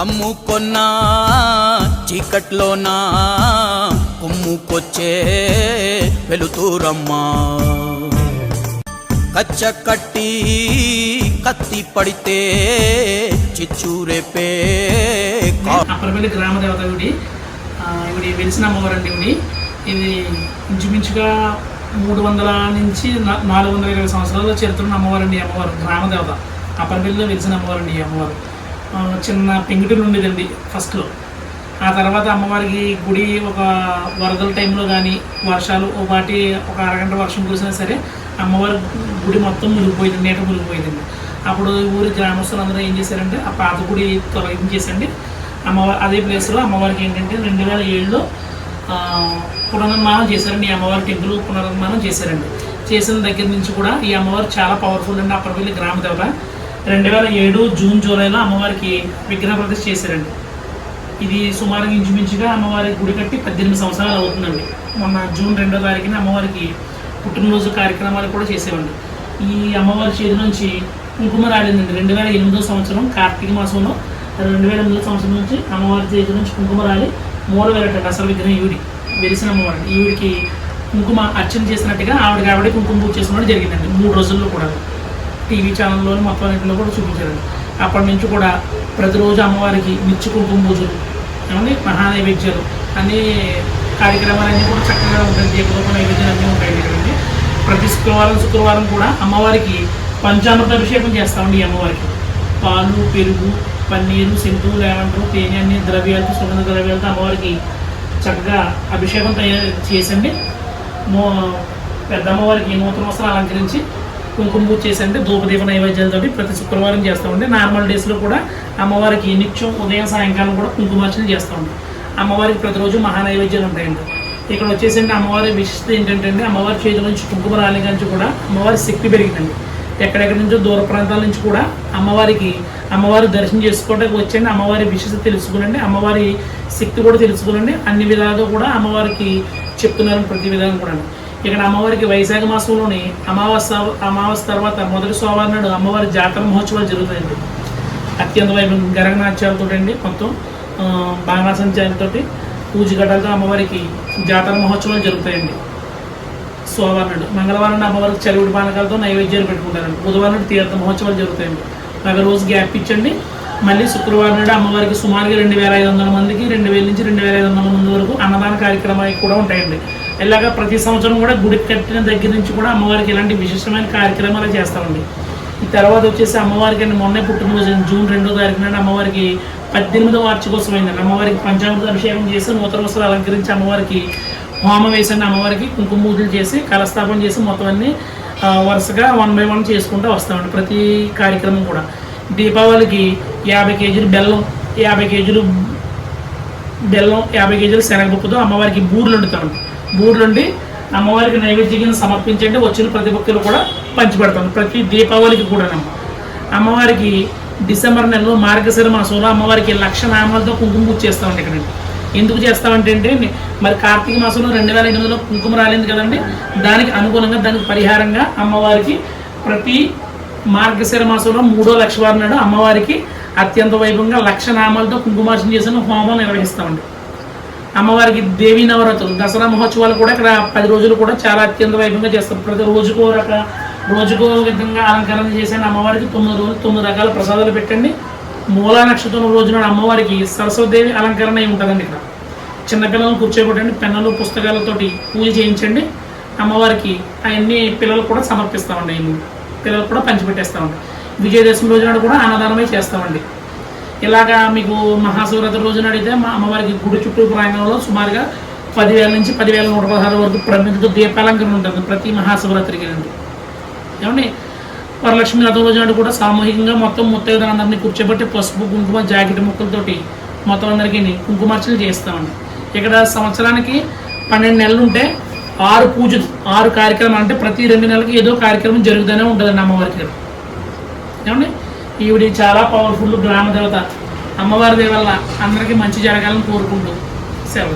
కమ్ముకొన్నా చీకట్లోనా కుమ్ముకొచ్చే వెలుతురమ్మా. కచ్చ కట్టి కత్తి పడితే చిచ్చూరేపే కా గ్రామదేవత గ్రామ ఇవి గుడి వెలిసిన అమ్మవారండి ఇవి ఇది ఇంచుమించుగా మూడు వందల నుంచి నాలుగు వందల ఇరవై సంవత్సరాల చరిత్రను అమ్మవారండి అమ్మవారు గ్రామదేవత ఈ వెలిసిన అమ్మవారండి ఈ అమ్మవారు. చిన్న పెంకుటిల్లు ఉండేదండి ఫస్ట్లో. ఆ తర్వాత అమ్మవారికి గుడి ఒక వరదల టైంలో కానీ వర్షాలు ఒక వాటి ఒక అరగంట వర్షం కురిసినా సరే అమ్మవారి గుడి మొత్తం మునిగిపోయింది నీట మునిగిపోయిందండి. అప్పుడు ఊరి గ్రామస్తులు అందరూ ఏం చేశారంటే ఆ పాత గుడి తొలగించేసండి అమ్మవారి అదే ప్లేస్లో అమ్మవారికి ఏంటంటే రెండు వేల ఏడులో పునర్నిర్మాణం చేశారండి. ఈ అమ్మవారి టెంపుల్ పునర్నిర్మాణం చేశారండి. చేసిన దగ్గర నుంచి కూడా ఈ అమ్మవారు చాలా పవర్ఫుల్ అండి. అప్పటివెల్లి గ్రామ దేవత రెండు వేల ఏడు జూన్ జూలైలో అమ్మవారికి విగ్రహ ప్రతిష్ఠ చేశారండి. ఇది సుమారుగా ఇంచుమించుగా అమ్మవారి గుడి కట్టి పద్దెనిమిది సంవత్సరాలు అవుతుందండి. మొన్న జూన్ రెండో తారీఖున అమ్మవారికి పుట్టినరోజు కార్యక్రమాలు కూడా చేసేవండి ఈ అమ్మవారి చేతి నుంచి కుంకుమ రాలిందండి. రెండు వేల ఎనిమిదో సంవత్సరం కార్తీక మాసంలో రెండు వేల ఎనిమిదో సంవత్సరం నుంచి అమ్మవారి చేతి నుంచి కుంకుమ రాలి మూల వేలటండి అసలు విగ్రహం ఈవిడి వెలిసిన అమ్మవారి ఈవిడికి కుంకుమ అర్చన చేసినట్టుగా ఆవిడకి ఆవిడే కుంకుమ పూజ చేసుకోవడం జరిగిందండి. మూడు రోజుల్లో కూడా. టీవీ ఛానల్లో మొత్తం అన్నింటిలో కూడా చూపించారండి అప్పటి నుంచి కూడా ప్రతిరోజు అమ్మవారికి నిత్య కుంకుమ పూజలు ఏమండి? మహానైవేద్యాలు అన్ని కార్యక్రమాలన్నీ కూడా చక్కగా ఉంటాయి. దీపదూప నైవేద్యాలు అన్నీ ఉంటాయి కదండి. ప్రతి శుక్రవారం శుక్రవారం కూడా అమ్మవారికి పంచామృత అభిషేకం చేస్తామండి ఈ అమ్మవారికి. పాలు పెరుగు పన్నీరు సెంటు లేవంటారు తేనె అన్ని ద్రవ్యాలతో సుగంధ ద్రవ్యాలతో అమ్మవారికి చక్కగా అభిషేకం తయారు చేసండి. మో పెద్ద అమ్మవారికి నూతన వస్త్రాలు అలంకరించి కుంకుమ పూజ చేసండి ధూపదీప నైవేద్యాలతోటి ప్రతి శుక్రవారం చేస్తామండి నార్మల్ డేస్లో కూడా అమ్మవారికి నిత్యం ఉదయం సాయంకాలం కూడా కుంకుమార్చన చేస్తామండి అమ్మవారికి ప్రతిరోజు మహా నైవేద్యాలు ఉంటాయండి. ఇక్కడ వచ్చేసండి అమ్మవారి విశిష్టత ఏంటంటే అండి అమ్మవారి చేతుల నుంచి కుంకుమ రాలి నుంచి కూడా అమ్మవారి శక్తి పెరిగిందండి. ఎక్కడెక్కడి నుంచో దూర ప్రాంతాల నుంచి కూడా అమ్మవారికి అమ్మవారి దర్శనం చేసుకోవడానికి వచ్చండి అమ్మవారి విశిష్టత తెలుసుకునండి. అమ్మవారి శక్తి కూడా తెలుసుకునండి. అన్ని విధాలుగా కూడా అమ్మవారికి చెప్తున్నారు ప్రతి విధానం కూడా ఇక్కడ అమ్మవారికి వైశాఖ మాసంలోని అమావాస్య అమావాస్య తర్వాత మొదటి సోమవారం నాడు అమ్మవారి జాతర మహోత్సవాలు జరుగుతాయండి. అత్యంత వైభవం గరగనాట్యాలతో అండి మొత్తం. బాణాసంచాలతో పూజ గడ్డలతో అమ్మవారికి జాతర మహోత్సవాలు జరుగుతాయండి. సోమవారం నాడు. మంగళవారం నాడు అమ్మవారికి చలివిడి పానకాలతో నైవేద్యాలు పెట్టుకుంటారండి. బుధవారం నాడు తీర్థ మహోత్సవాలు జరుగుతాయండి. ఒక రోజు గ్యాప్ ఇచ్చండి. మళ్ళీ శుక్రవారం నాడు అమ్మవారికి సుమారుగా రెండు వేల ఐదు వందల మందికి రెండు వేల నుంచి రెండు వేల ఐదు వందల మంది వరకు అన్నదాన కార్యక్రమాలు కూడా ఉంటాయండి. ఇలాగా ప్రతి సంవత్సరం కూడా గుడి కట్టిన దగ్గర నుంచి కూడా అమ్మవారికి ఇలాంటి విశిష్టమైన కార్యక్రమాలు చేస్తామండి. తర్వాత వచ్చేసి అమ్మవారికి అండి మొన్నే పుట్టినరోజు జూన్ రెండో తారీఖు నాడు అమ్మవారికి పద్దెనిమిదో వార్షికోత్సవం అయిందండి అమ్మవారికి పంచామృత అభిషేకం చేసి నూతన వస్త్రాలు అలంకరించి అమ్మవారికి హోమం వేసిన అమ్మవారికి కుంకుమ పూజలు చేసి కలస్థాపన చేసి మొత్తం అన్ని వరుసగా వన్ బై వన్ చేసుకుంటూ వస్తామండి ప్రతి కార్యక్రమం కూడా. దీపావళికి యాభై కేజీలు బెల్లం యాభై కేజీలు బెల్లం యాభై కేజీలు శనగపప్పుతో అమ్మవారికి బూర్లు వండుతామండి బూర్లు వండి అమ్మవారికి నైవేద్యం సమర్పించండి. వచ్చిన ప్రతి ఒక్కరు కూడా పంచిపెడతాం ప్రతి దీపావళికి కూడా అమ్మవారికి డిసెంబర్ నెలలో మార్గశిర మాసంలో అమ్మవారికి లక్ష నామాలతో కుంకుమ పూజ చేస్తామండి ఇక్కడ. ఎందుకు చేస్తామంటే అంటే మరి కార్తీక మాసంలో రెండు వేల ఎనిమిదిలో కుంకుమ రాలేదు కదండి. దానికి అనుగుణంగా దానికి పరిహారంగా అమ్మవారికి ప్రతి మార్గశిర మాసంలో మూడో లక్షవారం నాడు అమ్మవారికి అత్యంత వైభవంగా లక్ష నామాలతో కుంకుమార్చన చేసిన హోమం నిర్వహిస్తామండి. అమ్మవారికి దేవీ నవరాత్రులు దసరా మహోత్సవాలు కూడా ఇక్కడ పది రోజులు కూడా చాలా అత్యంత వైభవంగా చేస్తాం ప్రతి రోజుకో రక రోజుకో విధంగా అలంకరణ చేసిన అమ్మవారికి తొమ్మిది రోజులు తొమ్మిది రకాల ప్రసాదాలు పెట్టండి. మూలా నక్షత్రం రోజున అమ్మవారికి సరస్వదేవి అలంకరణ అయి ఉంటుందండి ఇక్కడ. చిన్నపిల్లలను కూర్చోబెట్టండి పెన్నులు పుస్తకాలతోటి పూజ చేయించండి. అమ్మవారికి అవన్నీ పిల్లలు కూడా సమర్పిస్తామండి ఇవి పిల్లలకు కూడా పంచిపెట్టేస్తామండి విజయదశమి రోజు నాడు కూడా అన్నదానమే చేస్తామండి. ఇలాగా మీకు మహాశివరాత్రి రోజున అడిగితే మా అమ్మవారికి గుడి చుట్టూ ప్రాంగణంలో సుమారుగా పదివేల నుంచి పదివేల నూట పదహారు వరకు ప్రమిదతో దీపాలంకరణ ఉంటుంది ప్రతి మహాశివరాత్రికి అండి. ఏమండి? వరలక్ష్మి రథం రోజు నాడు కూడా సామూహికంగా మొత్తం ముత్తైదులందరినీ కూర్చోబెట్టి పసుపు కుంకుమ జాకెట్ ముక్కలతోటి మొత్తం అందరికీ కుంకుమార్చనలు చేస్తామండి ఇక్కడ సంవత్సరానికి పన్నెండు నెలలు ఉంటే ఆరు పూజ ఆరు కార్యక్రమాలు అంటే ప్రతి రెండు నెలలకి ఏదో కార్యక్రమం జరుగుతూనే ఉంటుందండి అమ్మవారికి ఏమండి? ఈవిడ చాలా పవర్ఫుల్ గ్రామ దేవత. అమ్మవారి దేవల్ల అందరికీ మంచి జరగాలని కోరుకుంటూ సెలవు